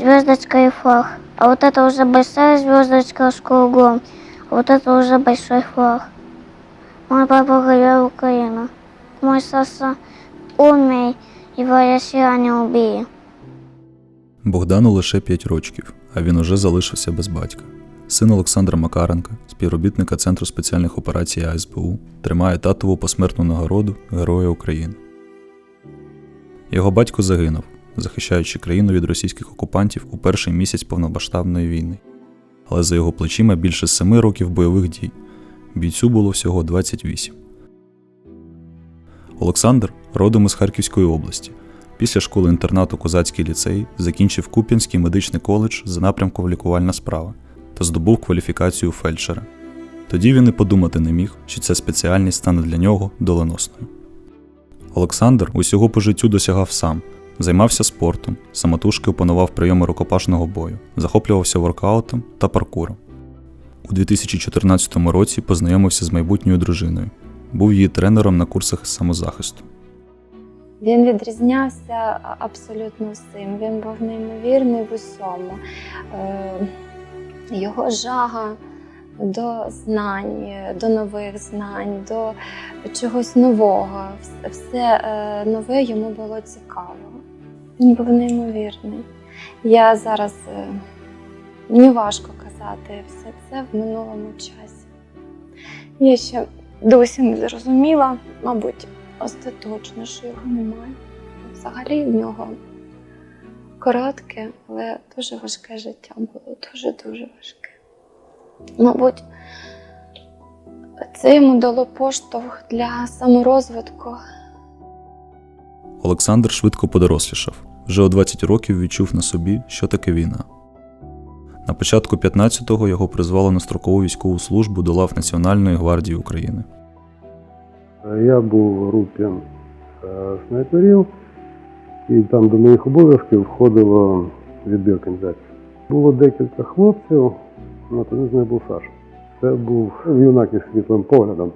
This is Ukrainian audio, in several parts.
звездочка и флаг. А вот это уже большая звездочка с кругом. А вот это уже большой флаг. Мой папа говорил Украина. Мой Саса умный, его я сила не убью. Богдану лише 5 років, а він уже залишився без батька. Син Олександра Макаренка, співробітника Центру спеціальних операцій АСБУ, тримає татову посмертну нагороду Героя України. Його батько загинув, захищаючи країну від російських окупантів у перший місяць повномасштабної війни. Але за його плечима більше семи років бойових дій. Бійцю було всього 28. Олександр родом із Харківської області. Після школи інтернату Козацький ліцей закінчив Куп'янський медичний коледж за напрямком лікувальна справа та здобув кваліфікацію фельдшера. Тоді він і подумати не міг, що ця спеціальність стане для нього доленосною. Олександр усього по життю досягав сам, займався спортом, самотужки опанував прийоми рукопашного бою, захоплювався воркаутом та паркуром. У 2014 році познайомився з майбутньою дружиною, був її тренером на курсах самозахисту. Він відрізнявся абсолютно всім. Він був неймовірний в усьому. Е, Його жага до знань, до нових знань, до чогось нового. Все е, нове йому було цікаво. Він був неймовірний. Я зараз е, мені важко казати все це в минулому часі. Я ще досі не зрозуміла, мабуть, остаточно, що його немає. Взагалі в нього коротке, але дуже важке життя було, дуже-дуже важке. Мабуть, це йому дало поштовх для саморозвитку. Олександр швидко подорослішав. Вже у 20 років відчув на собі, що таке війна. На початку 15-го його призвали на строкову військову службу до лав Національної гвардії України. Я був в групі е, снайперів, і там до моїх обов'язків входило відбір кандидатів. Було декілька хлопців, ну, один з них був Саша. Це був юнак із світлим поглядом.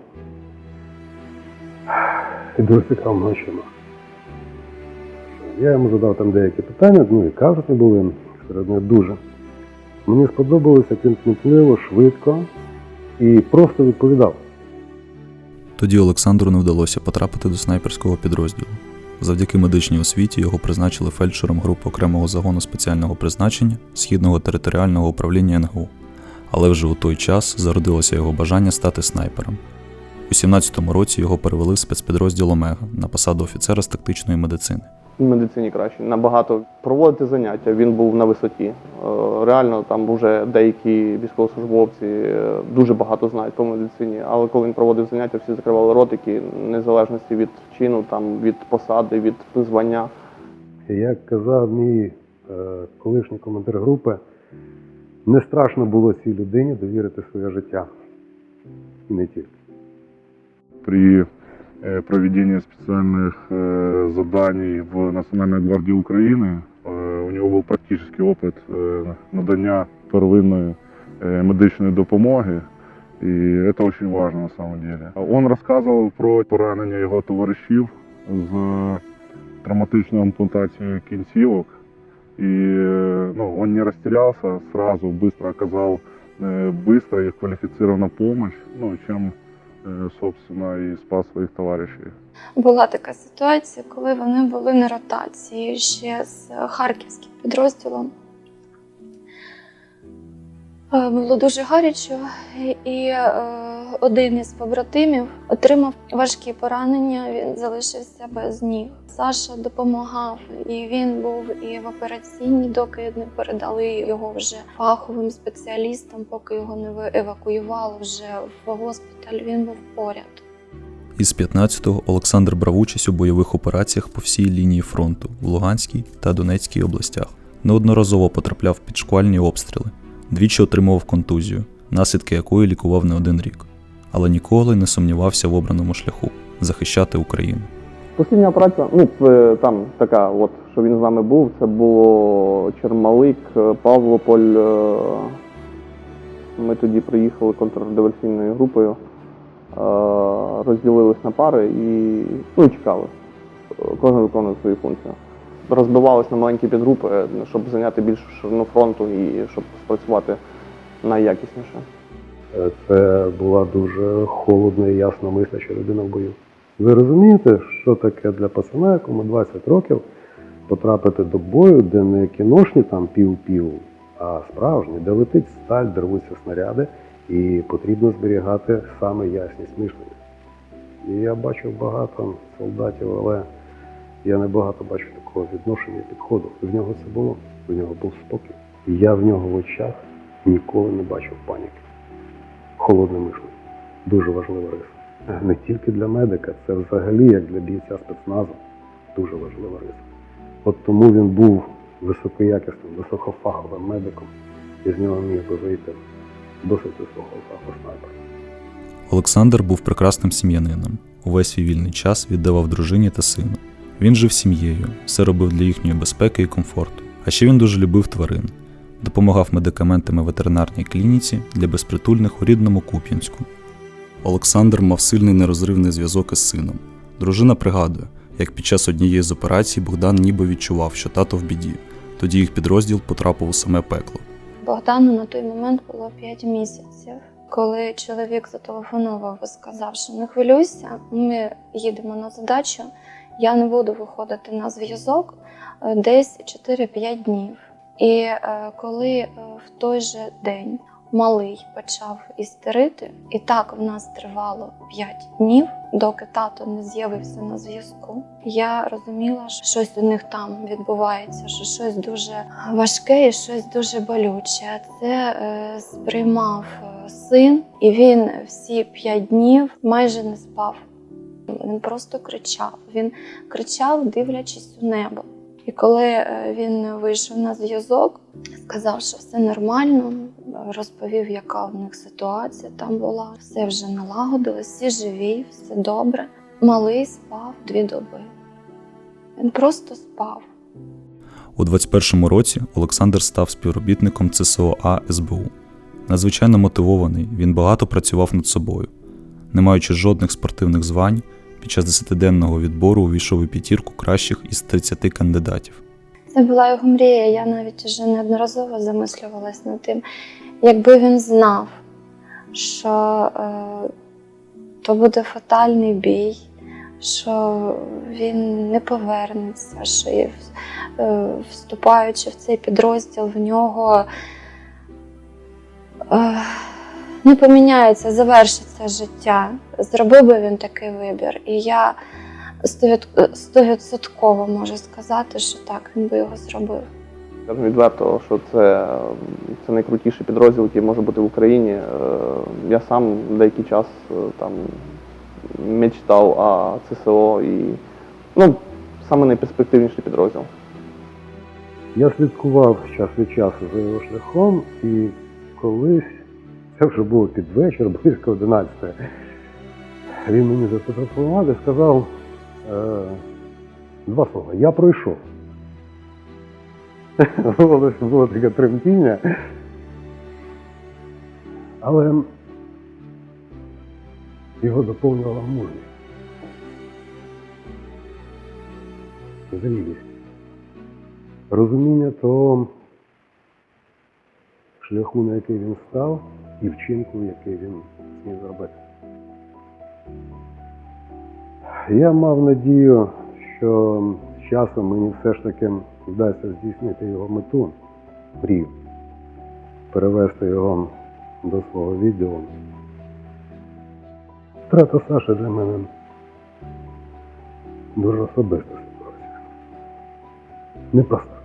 І дуже цікавими очима. Я йому задав там деякі питання, ну і кажуть були серед них дуже. Мені сподобалося, як він кмітливо, швидко і просто відповідав. Тоді Олександру не вдалося потрапити до снайперського підрозділу. Завдяки медичній освіті його призначили фельдшером групи окремого загону спеціального призначення Східного територіального управління НГУ. Але вже у той час зародилося його бажання стати снайпером. У 17-му році його перевели в спецпідрозділ Омега на посаду офіцера з тактичної медицини. В медицині краще. Набагато проводити заняття. Він був на висоті. Е, Реально, там вже деякі військовослужбовці е, дуже багато знають по медицині. Але коли він проводив заняття, всі закривали ротики, незалежності від чину, там від посади, від звання. Як казав мій е, колишній командир групи, не страшно було цій людині довірити своє життя. І не тільки. при э, проведении специальных э, заданий в Национальной гвардии Украины э, у него був практичний опит э, надання первинної э, медичної допомоги. І це дуже важливо на самом деле. Он розказував про поранення його товаришів з травматичною ампутацією кінцівок. І э, ну, он не растерялся, сразу быстро оказал э, быстро и квалифицированную помощь, ну, чем е, собственно, і спас своїх товаришів. Була така ситуація, коли вони були на ротації ще з харківським підрозділом. Е, Було дуже гаряче, і е, один із побратимів отримав важкі поранення. Він залишився без ніг. Саша допомагав, і він був і в операційній, доки не передали його вже фаховим спеціалістам, поки його не евакуювали вже в госпіталь. Він був поряд. Із 15-го Олександр брав участь у бойових операціях по всій лінії фронту в Луганській та Донецькій областях. Неодноразово потрапляв під шквальні обстріли, двічі отримував контузію, наслідки якої лікував не один рік, але ніколи не сумнівався в обраному шляху захищати Україну. Постійна праця, ну там така, от що він з нами був, це було Чермалик, е, Павлополь. е, Ми тоді приїхали контрдиверсійною групою, е, розділились на пари і ну, чекали. Кожен виконував свою функцію. Розбивались на маленькі підгрупи, е, щоб зайняти більшу ширину фронту і щоб спрацювати найякісніше. Е, Це була дуже холодна і ясно мисляча людина в бою. Ви розумієте, що таке для пацана, якому 20 років, потрапити до бою, де не кіношні там пів-пів, а справжні, де летить сталь, де рвуться снаряди, і потрібно зберігати саме ясність мишлення. І я бачив багато солдатів, але я не багато бачу такого відношення підходу. В нього це було, в нього був спокій. Я в нього в очах ніколи не бачив паніки холодне мишлення. Дуже важлива риса. Не тільки для медика, це взагалі як для бійця спецназу дуже важлива риса. От тому він був високоякісним, високофаховим медиком, і з нього міг би вийти досить високофаховий снайпер. Олександр був прекрасним сім'янином. Увесь свій вільний час віддавав дружині та сину. Він жив сім'єю, все робив для їхньої безпеки і комфорту. А ще він дуже любив тварин, допомагав медикаментами ветеринарній клініці для безпритульних у рідному Куп'янську. Олександр мав сильний нерозривний зв'язок із сином. Дружина пригадує, як під час однієї з операцій Богдан ніби відчував, що тато в біді. Тоді їх підрозділ потрапив у саме пекло. Богдану на той момент було 5 місяців. Коли чоловік зателефонував і сказав, що не хвилюйся, ми їдемо на задачу, я не буду виходити на зв'язок е, десь 4-5 днів. І е, коли е, в той же день малий почав істерити, і так в нас тривало 5 днів, доки тато не з'явився на зв'язку. Я розуміла, що щось у них там відбувається, що щось дуже важке і щось дуже болюче. Це е, сприймав син, і він всі 5 днів майже не спав. Він просто кричав. Він кричав, дивлячись у небо. І коли е, він вийшов на зв'язок, сказав, що все нормально, розповів, яка в них ситуація там була. Все вже налагодилось, всі живі, все добре. Малий спав дві доби. Він просто спав. У 21-му році Олександр став співробітником ЦСОА СБУ. Надзвичайно мотивований, він багато працював над собою. Не маючи жодних спортивних звань, під час 10-денного відбору увійшов у п'ятірку кращих із 30 кандидатів. Це була його мрія. Я навіть вже неодноразово замислювалась над тим, якби він знав, що е, то буде фатальний бій, що він не повернеться, що е, вступаючи в цей підрозділ, в нього е, не поміняється, завершиться життя. Зробив би він такий вибір. І я стовідсотково можу сказати, що так, він би його зробив. Скажу відверто, що це, це найкрутіший підрозділ, який може бути в Україні. Е, Я сам деякий час е, там мечтав о ЦСО і ну, саме найперспективніший підрозділ. Я слідкував час від часу за його шляхом, і колись, це вже було під вечір, близько 11. Він мені зателефонував і сказав е, два слова. Я пройшов. Було, таке тремтіння. Але його доповнювала мужність. Зрілість розуміння того шляху, на який він став, і вчинку, який він зміг зробити. Я мав надію, що з часом мені все ж таки вдасться здійснити його мету, мрію, перевести його до свого відділу. Втрата Саші для мене дуже особиста ситуація. Непроста.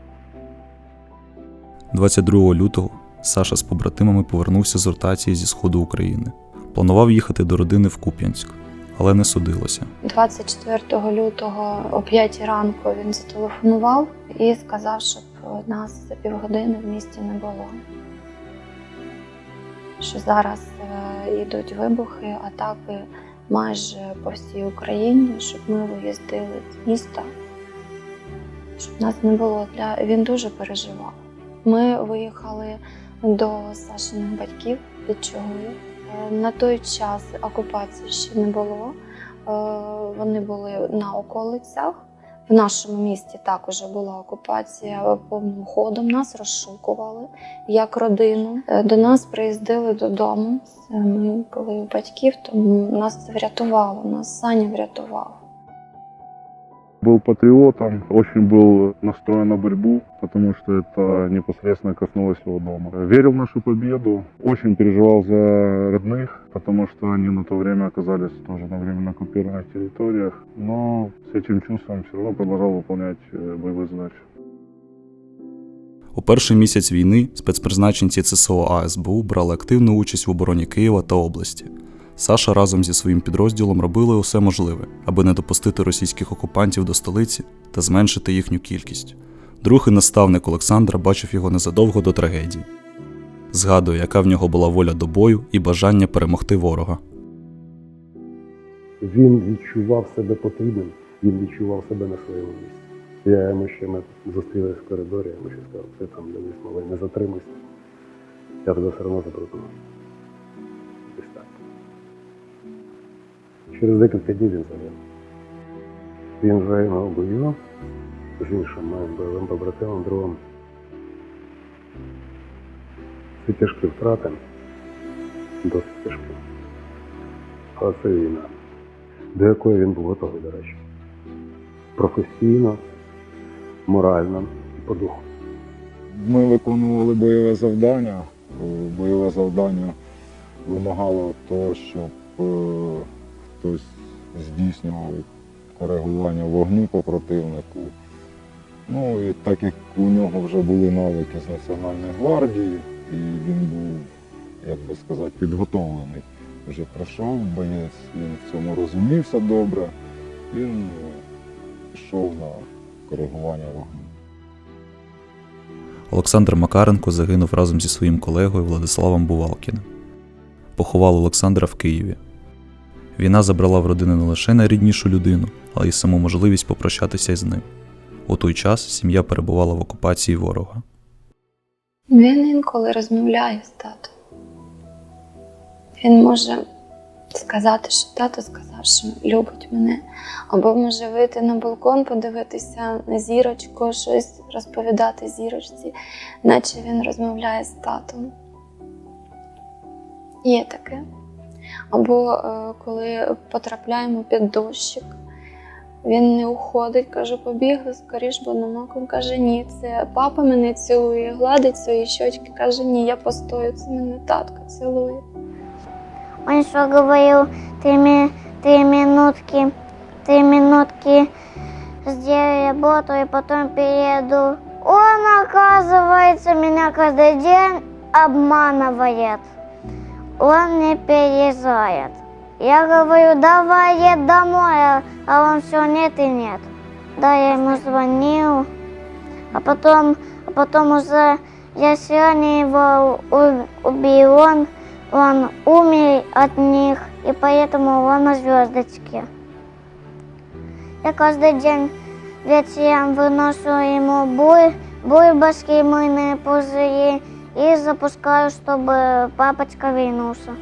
22 лютого Саша з побратимами повернувся з ротації зі сходу України. Планував їхати до родини в Куп'янськ, але не судилося. 24 лютого о 5 ранку він зателефонував і сказав, щоб нас за півгодини в місті не було. Що зараз е, йдуть вибухи, атаки майже по всій Україні, щоб ми виїздили з міста, щоб нас не було для. Він дуже переживав. Ми виїхали до Сашиних батьків від Чугуїв. Е, На той час окупації ще не було. Е, Вони були на околицях, В нашому місті також була окупація повним ходом. Нас розшукували як родину. Е, До нас приїздили додому. Це Ми були батьків, тому нас врятувало, нас Саня врятував. Был патриотом, очень был настроен на борьбу, потому что это непосредственно коснулось его дома. Верил в нашу победу, очень переживал за родных, потому что они на то время оказались тоже на временно оккупированных территориях. Но с этим чувством все равно продолжал выполнять э, боевые задачи. У перший місяць війни спецпризначенці ЦСО АСБУ брали активну участь в обороні Києва та області. Саша разом зі своїм підрозділом робили усе можливе, аби не допустити російських окупантів до столиці та зменшити їхню кількість. Друг і наставник Олександра бачив його незадовго до трагедії. Згадує, яка в нього була воля до бою і бажання перемогти ворога. Він відчував себе потрібним, він відчував себе на своєму місці. Я йому ще ми зустрілись в коридорі, я йому ще сказав, ти там дивись, малий, не затримуйся. Я тебе все одно заберу. Через декілька днів він загинув. Він загинув в бою з іншим моїм бойовим побратимом, другом. Це тяжкі втрати, досить тяжкі. Але це війна до якої він був готовий, до речі. Професійно, морально і по духу. Ми виконували бойове завдання. Бойове завдання вимагало того, щоб е, хтось здійснював коригування вогню по противнику. Ну і так як у нього вже були навики з Національної гвардії, і він був, як би сказати, підготовлений. Вже пройшов боєць, він в цьому розумівся добре. Він пішов на коригування вогню. Олександр Макаренко загинув разом зі своїм колегою Владиславом Бувалкіним. Поховали Олександра в Києві. Війна забрала в родини не лише найріднішу людину, але й саму можливість попрощатися із ним. У той час сім'я перебувала в окупації ворога. Він інколи розмовляє з татом. Він може сказати, що тато сказав, що любить мене, або може вийти на балкон, подивитися на зірочку, щось розповідати зірочці, наче він розмовляє з татом. Є таке. Або е, коли потрапляємо під дощик, він не уходить, каже, побігли скоріш, бо намоком. Каже, ні, це папа мене цілує, гладить свої щочки, каже, ні, я постою, це мене татко цілує. Он еще говорил, три, ми- три минутки, три минутки сделаю работу и потом перееду. Он, оказывается, меня каждый день обманывает. Он не переезжает. Я говорю, давай едь домой, а он все нет и нет. Да, я ему звонил, а потом, а потом уже я сегодня его убил, он он умер от них, и поэтому он на звездочке. Я каждый день вечером выношу ему буй, бульбашки, мыльные пузыри и запускаю, чтобы папочка вернулся.